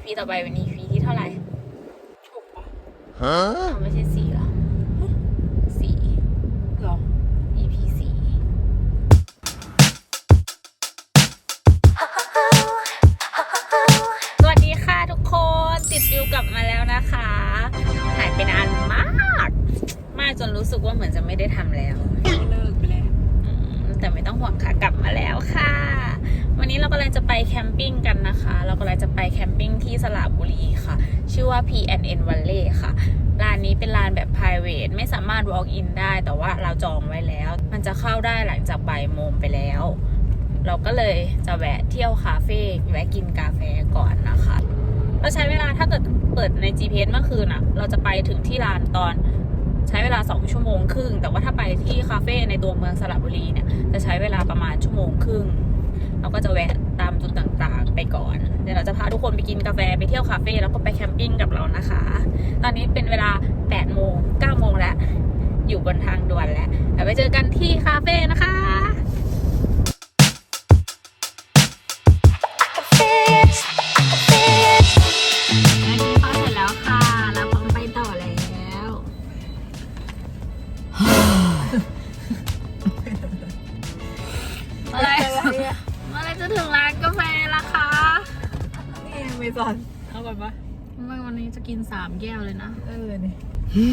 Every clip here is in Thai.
EP ต่อไปเป็น EP ที่เท่าไหร่หกปะอ้าวไม่ใช่สี่เหรอสี่ สระบุรีค่ะ ชื่อว่า P&N Valley ค่ะลานนี้เป็นลานแบบ private ไม่สามารถ walk in ได้ แต่ว่าเราจองไว้แล้ว มันจะเข้าได้หลังจากบ่ายโมงไปแล้ว เราก็เลยจะแวะเที่ยวคาเฟ่แวะกินกาแฟก่อนนะคะเราใช้เวลาถ้าเกิดเปิดใน GPS เมื่อคืนอะเราจะไปถึงที่ลานตอนใช้เวลา 2 ชั่วโมงครึ่ง แต่ว่าถ้าไปที่คาเฟ่ในตัวเมืองสระบุรีเนี่ยจะใช้เวลาประมาณชั่วโมงครึ่ง เราก็จะแวะ ดี๋ยวจะพาทุกคนไปกินกาแฟไปเที่ยวคาเฟ่แล้วก็ไปแคมปิ้งกับเรานะคะ ตอนนี้เป็นเวลา8โมง9โมงแล้ว อยู่บนทางด่วนแล้วเดี๋ยวไปเจอกันที่คาเฟ่นะคะ เมซอนเอาก่อนปะไม่วันนี้จะกินสามแก้วเลยนะ เออนี่ถึ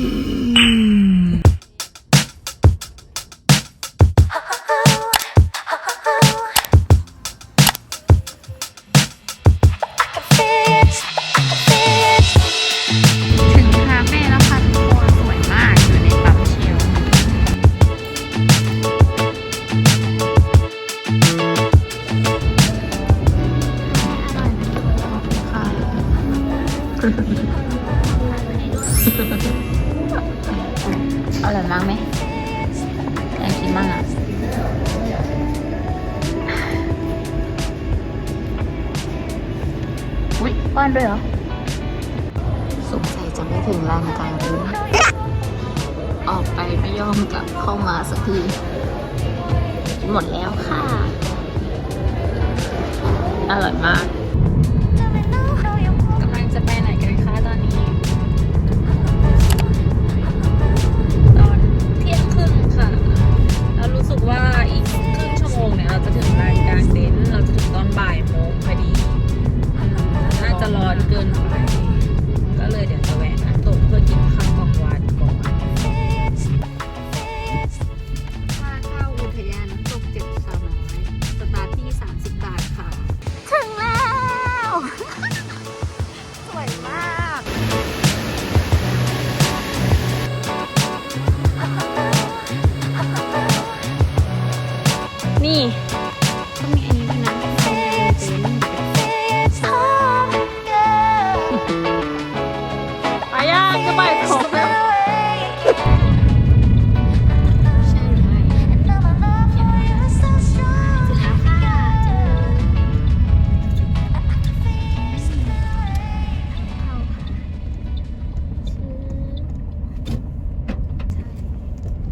ด้วยเหรอ สงสัยจะไม่ถึงลานกลางเต็นท์ออกไปไม่ยอมกลับเข้ามาสักที หมดแล้วค่ะ อร่อยมากกำลังจะไปไหนกันคะตอนนี้ ตอนเที่ยงครึ่งค่ะแล้วรู้สึกว่าอีกครึ่งชั่วโมงเนี่ยเราจะถึงลานกลางเต็นท์เราจะถึงตอนบ่ายโมงพอดีอืมน่า จะร้อนเกินไปก็เลยเดี๋ยวางจะไปถกแล้วใช่ไหมถึงแล้ว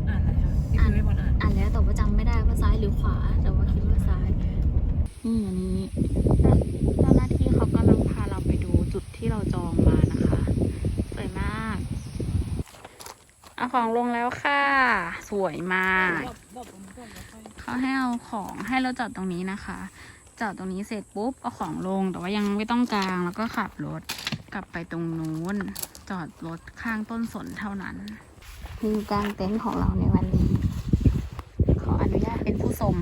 อ่านอะไรอะนี่คือไม่บอลอ่านอ่านแล้วแต่ว่าจำไม่ได้ว่าซ้ายหรือขวา แต่ว่าคิดว่าซ้าย นี่อันนี้เจ้าหน้าที่เขากำลังพาเราไปดูจุดที่เราจองมานะคะ สวยมาก เอา ของลงแล้วค่ะ สวยมากเขาให้เอาของให้เราจอดตรงนี้นะคะ จอดตรงนี้เสร็จปุ๊บเอาของลงแต่ว่ายังไม่ต้องกลางแล้วก็ขับรถกลับไปตรงนู้น จอดรถข้างต้นสนเท่านั้นนี่กลางเต็นท์ของเราในวันนี้ ขออนุญาตเป็นผู้ชม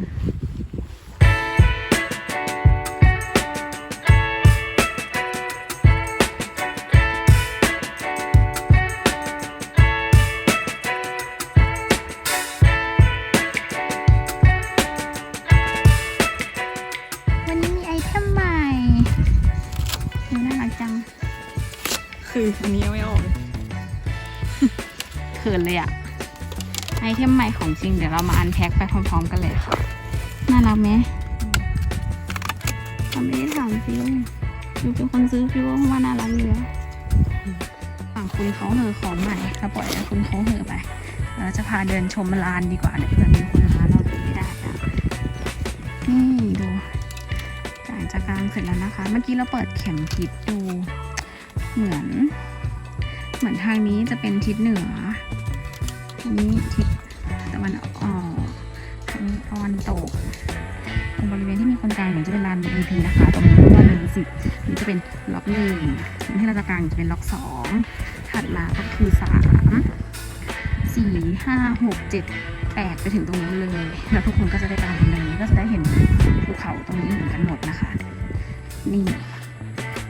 เราไม่ได้ถามฟิวฟิวเป็นคนซื้อฟิวว่าน่ารักอยู่แล้วฝั่งคุณเขาเหอของใหม่เราปล่อยให้คุณเขาเหอไปเราจะพาเดินชมร้านดีกว่าเดี๋ยวเผื่อมีคนร้านเราดูไม่ได้อะนี่ดูหลังจากกลางเสร็จแล้วนะคะ เมื่อกี้เราเปิดเข็มทิศดูเหมือน เหมือนทางนี้จะเป็นทิศเหนืออันนี้ทิศตะวันออกทางนี้ตะวันตกตรงบริเวณ คนกลางเนี่ยจะเป็นลาน BP นะคะตรงนี้กว่าลานสิบนี่จะเป็นล็อกหนึ่งที่เราจะกลางจะเป็นล็อกสองถัดมาก็คือสามสี่ห้าหกเจ็ดแปดไปถึงตรงนู้นเลย แล้วทุกคนก็จะได้กลางตรงนี้ก็จะได้เห็นภูเขาตรงนี้เหมือนกันหมดนะคะ นี่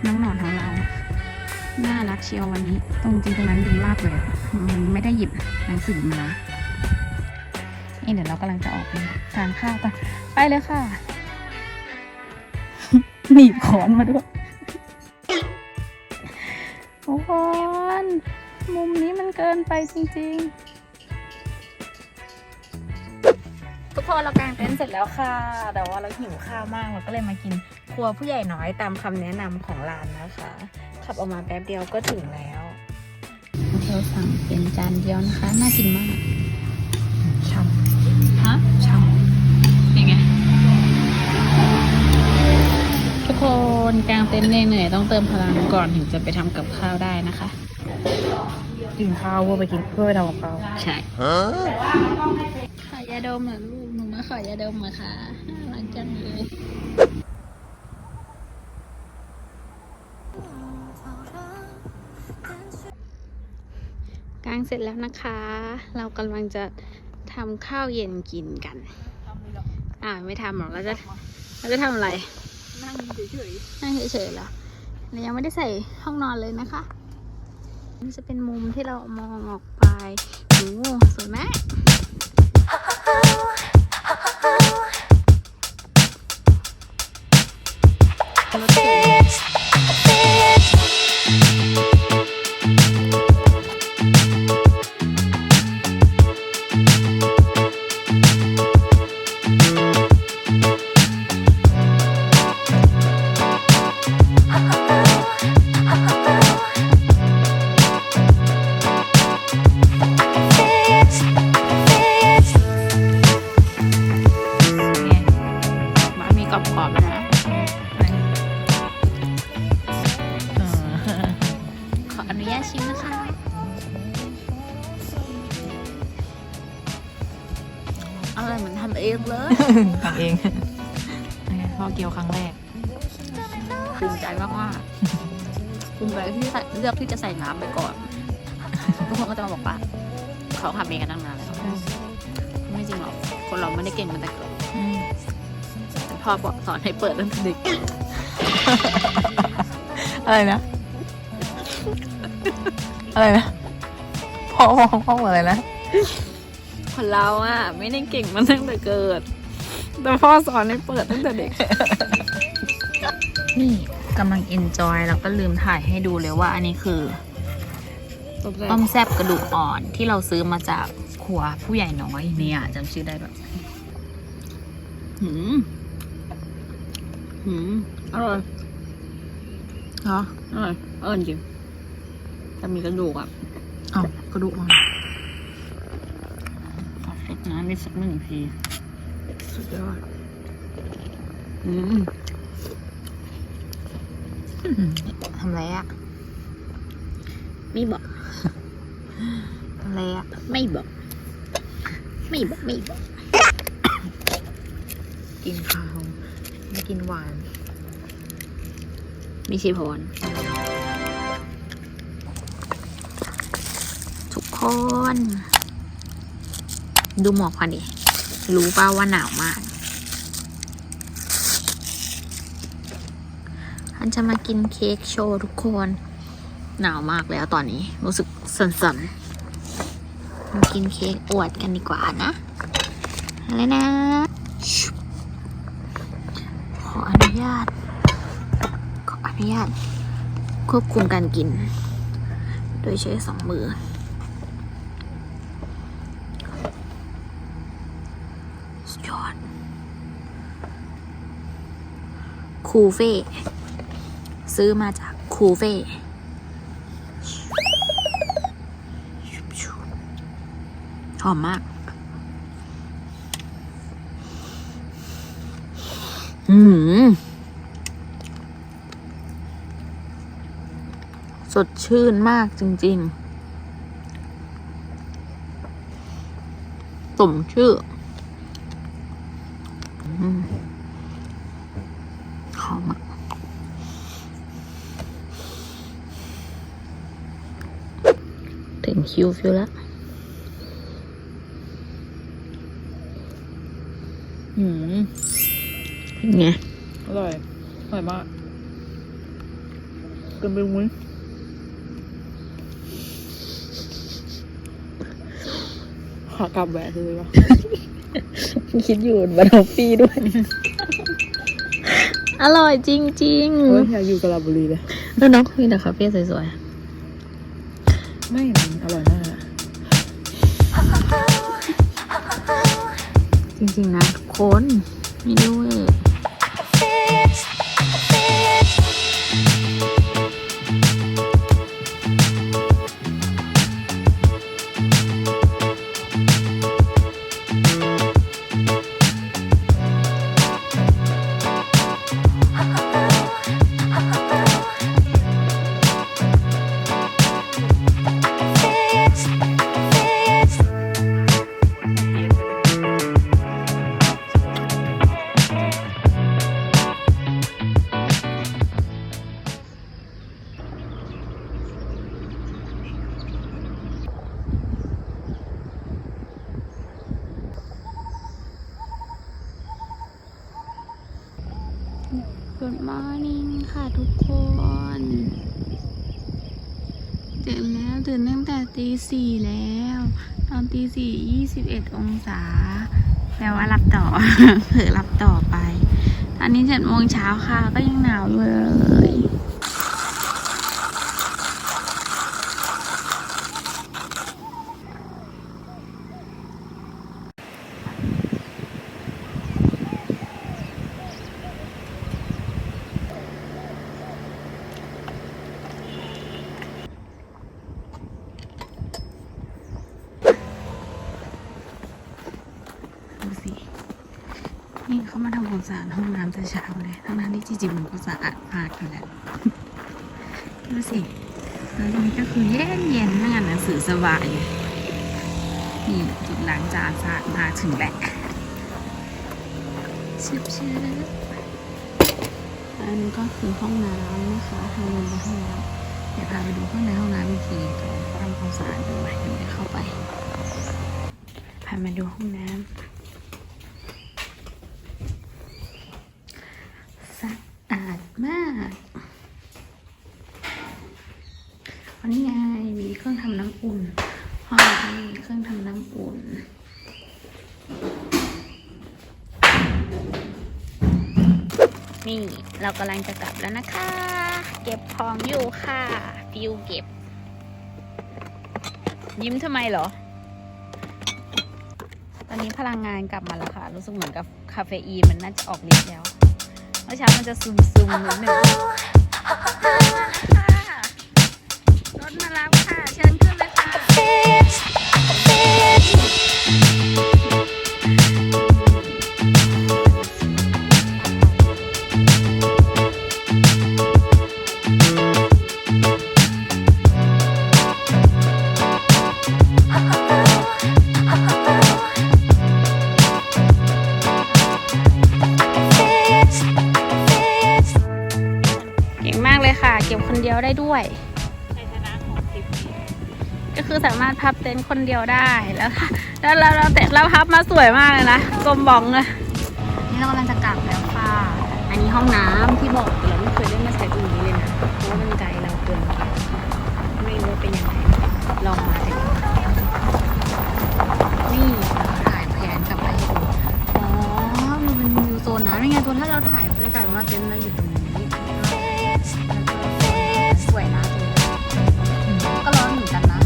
น้องนอนของเราน่ารักเชียววันนี้ ตรงจริงตรงนั้นดีมากเลยมันไม่ได้หยิบหนังสือมานี่เดี๋ยวเรากำลังจะออกไปทานข้าวกันไปเลยค่ะ หนีบขอนมาด้วยทุกคนมุมนี้มันเกินไปจริงๆ ทุกคนเรากางเต็นท์เสร็จแล้วค่ะ แต่ว่าเราหิวข้าวมากเราก็เลยมากินครัวผู้ใหญ่น้อยตามคำแนะนำของร้านนะคะ ขับออกมาแป๊บเดียวก็ถึงแล้วเราสั่งเป็นจานเดียวนะคะ น่ากินมาก นกลางเต็นท์เหนื่อยๆต้องเติมพลังก่อนถึงจะไปทำกับข้าวได้นะคะ กินข้าวเพื่อไปกินเพื่อไปทำกับข้าวใช่ขอยาดมเหรอลูกหนูมาขอยาดมเหรอคะน่ารักจังเลยกางเสร็จแล้วนะคะ เรากำลังจะทำข้าวเย็นกินกันทำเลยหรออ่าไม่ทำหรอกเราจะเราจะทำอะไร นั่งเฉยนั่งเฉยๆเหรอเรายังไม่ได้ใส่ห้องนอนเลยนะคะ นี่จะเป็นมุมที่เรามองออกไปโอ้สวยไหม ออนุญาตชิมนะคะอร่อยเหมือนทำเองเลยทำเองพ่อเกี๊ยวครั้งแรกภูมิใจมากมากๆภูมิใจที่ใส่เลือกที่จะใส่น้ำไปก่อน ทุกคนก็จะมาบอกว่าเขาทำเองกันตั้งนานแล้วไม่จริงหรอกคนเราไม่ได้เก่งมันแต่เกิดแต่พ่อบอกสอนให้เปิดตั้งแต่เด็กอะไรนะ อะไรนะพ่อพ่อพ่ออะไรนะคนเราอะไม่ได้เก่งมันตั้งแต่เกิด แต่พ่อสอนให้เปิดตั้งแต่เด็ก นี่กำลังเอนจอยแล้วก็ลืมถ่ายให้ดูเลยว่าอันนี้คือ ต้มแซบกระดูกอ่อนที่เราซื้อมาจากครัวผู้ใหญ่น้อยเนี่ยจำชื่อได้แบบหืมหืมอร่อยเหรออร่อยเออจริง จะมีกระดูกอะเอากระดูกมันขอซดน้ำนิดสักหนึ่งทีสุดยอดอืมทำไรอะ ไม่บอก ทำอะไรอะ ไม่บอก ไม่บอก ไม่บอก กินข้าวไม่กินหวานมีชีพร ดูหมอกควันดิ รู้ป่าว่าหนาวมากอันจะมากินเค้กโชว์ทุกคน หนาวมากแล้วตอนนี้ รู้สึกสั่นๆ มากินเค้กอวดกันดีกว่านะอะไรนะ ขออนุญาต ขออนุญาตควบคุมการกิน โดยใช้สองมือ คูเฟ่ซื้อมาจากคูเฟ่หอมมาก อืมสดชื่นมากจริง ๆ สมชื่อ คิวฟิวแล้วหืมเป็นไง อร่อย อร่อยมากเกินไปมุ้ยขากลับแหวะเลยวะคิดอยู่บานอฟฟี่ด้วย อร่อยจริงเฮ้ยอยากอยู่กาลาบุรีเลยๆแล้วน้องมีแต่คาเฟ่สวยไม่ ริง ๆ นะ ทุกคน ไม่ด้วย ตื่นแล้วตื่นตั้งแต่ตีสี่แล้ว ตอนตีสี่ยี่สิบเอ็ดองศา แปลว่ารับต่อ เผลอรับต่อไป ตอนนี้เจ็ดโมงเช้าค่ะก็ยังหนาวเลย ดูสิ นี่เขามาทำความ สะอาดห้องน้ำแต่เช้าเลยทั้งนั้นที่จริงๆมันก็สะอาดมากอยู่แล้วดูสิแล้วตรงนี้ก็คือเย็นเย็นๆนั่งอ่านหนังสือสบายอยู่นี่จุดล้างจานสะอาดมากถึงแหละชิบชิบอันนี้ก็คือห้องน้ำนะคะทางลงไปห้องน้ำเดี๋ยวพาไปดูข้างในห้องน้ำอีกทีตอนเขาทำความสะอาดอยู่ไหมเดี๋ยวเข้าไปพามาดูห้องน้ำสะอาดมากวันนี้ไงมีเครื่องทำน้ำอุ่น ห้องนี้มีเครื่องทำน้ำอุ่น นี่เรากำลังจะกลับแล้วนะคะ เก็บของอยู่ค่ะ ฟิวเก็บ ยิ้มทำไมเหรอ ตอนนี้พลังงานกลับมาแล้วค่ะ รู้สึกเหมือนกับคาเฟอีนมันน่าจะออกฤทธิ์แล้ว เมื่อเช้ามันจะซึมซึมๆนิดนึง คนเดียวได้แล้วแล้วเราแต่เราพับมาสวยมากเลยนะกลมบองเลยนี่เรากำลังจะกลับแล้วค่ะ อันนี้ห้องน้ำที่บอกเราไม่เคยได้มาใช้ตรงนี้เลยนะเพราะมันไกลเราเกินไม่รู้ว่าเป็นยังไงลองมาแต่นี่ถ่ายแผนกลับไปอ๋อมันเป็นวิวโซนนะไม่ไงตัวถ้าเราถ่ายจะกลายเป็นว่าเต็นท์เราอยู่ตรงนี้สวยนะก็ร้อนเหมือนกันนะ